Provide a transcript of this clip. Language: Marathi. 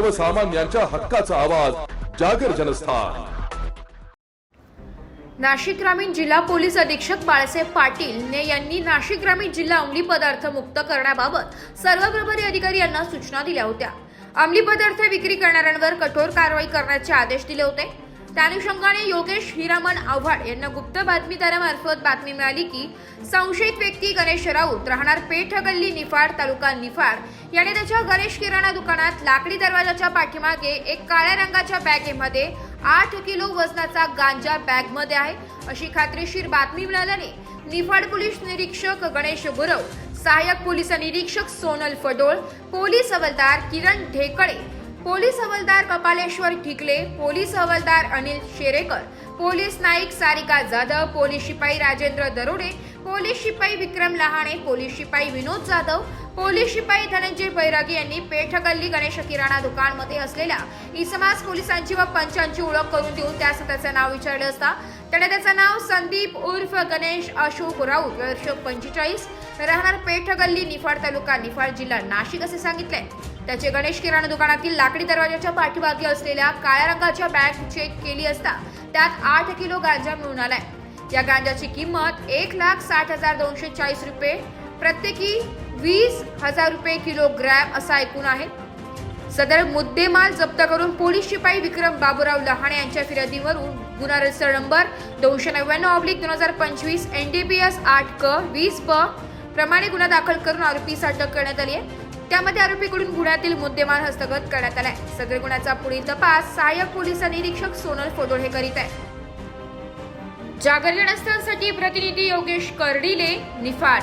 सर्वसामान्यांच्या हक्काचा आवाज जागर जनस्थान. नाशिक ग्रामीण जिल्हा पोलीस अधीक्षक बाळासाहेब पाटील ने यांनी नाशिक ग्रामीण जिल्हा अंमली पदार्थ मुक्त करण्याबाबत सर्व प्रभारी अधिकारी यांना सूचना दिल्या होत्या. अंमली पदार्थ विक्री करणाऱ्यांवर कठोर कारवाई करण्याचे आदेश दिले होते. त्यानुषंगाने योगेश हिरामन आव्हाड यांना गुप्त बातमीदारामार्फत बातमी मिळाली की संशयित व्यक्ती गणेश राऊत राहणार पेठ गल्ली निफाड तालुका निफाड याने त्याच्या गणेश किराणा दुकानात लाकडी दरवाजाच्या पाठीमागे एक काळ्या रंगाच्या बॅगेमध्ये आठ किलो वजनाचा गांजा बॅगमध्ये आहे. अशी खात्रीशीर बातमी मिळाल्याने निफाड पोलीस निरीक्षक गणेश गुरव सहाय्यक पोलीस निरीक्षक सोनल फडोळ पोलीस हवलदार किरण ढेकळे पोलीस हवालदार कपालेश्वर ठिकले पोलीस हवालदार अनिल शेरेकर पोलीस नाईक सारिका जाधव पोलीस शिपाई राजेंद्र दरोडे पोलीस शिपाई विक्रम लहाणे पोलीस शिपाई विनोद जाधव पोलीस शिपाई धनंजय बैरागी यांनी पेठगल्ली गणेश किराणा दुकानमध्ये असलेल्या इसमास पोलिसांची व पंचांची ओळख करून देऊन त्यास त्याचं नाव विचारले असता. त्याने त्याचं नाव संदीप उर्फ गणेश अशोक राऊत वर्ष पंचेचाळीस. राहणार पेठगल्ली निफाड तालुका निफाड जिल्हा नाशिक असे सांगितले. त्याचे गणेश किराणा दुकानातील लाकडी दरवाजाच्या पाठीमागे असलेल्या काळ्या रंगाच्या बॅग चेक केली असता त्यात आठ किलो गांजा मिळून आलाय. या गांजाची किंमत एक लाख साठ हजार दोनशे चाळीस रुपये प्रत्येकी वीस हजार रुपये किलोग्रॅम असा एकूण आहे. सदर मुद्देमाल जप्त करून पोलीस शिपाई विक्रम बाबूराव लहाणे यांच्या फिर्यादीवरून गुन्हा रजिस्टर नंबर दोनशे नव्याण्णव ऑब्लिक दोन हजार पंचवीस एन डी पी एस आठ क वीस प प्रमाणे गुन्हा दाखल करून आरोपीस अटक करण्यात आली आहे. त्यामध्ये आरोपीकडून गुन्ह्यातील मुद्देमाल हस्तगत करण्यात आलाय. सदर गुन्ह्याचा पुढील तपास सहाय्यक पोलीस निरीक्षक सोनल फोडोळ हे करीत आहे. जागर जनस्थानसाठी प्रतिनिधी योगेश कर्डिले निफाड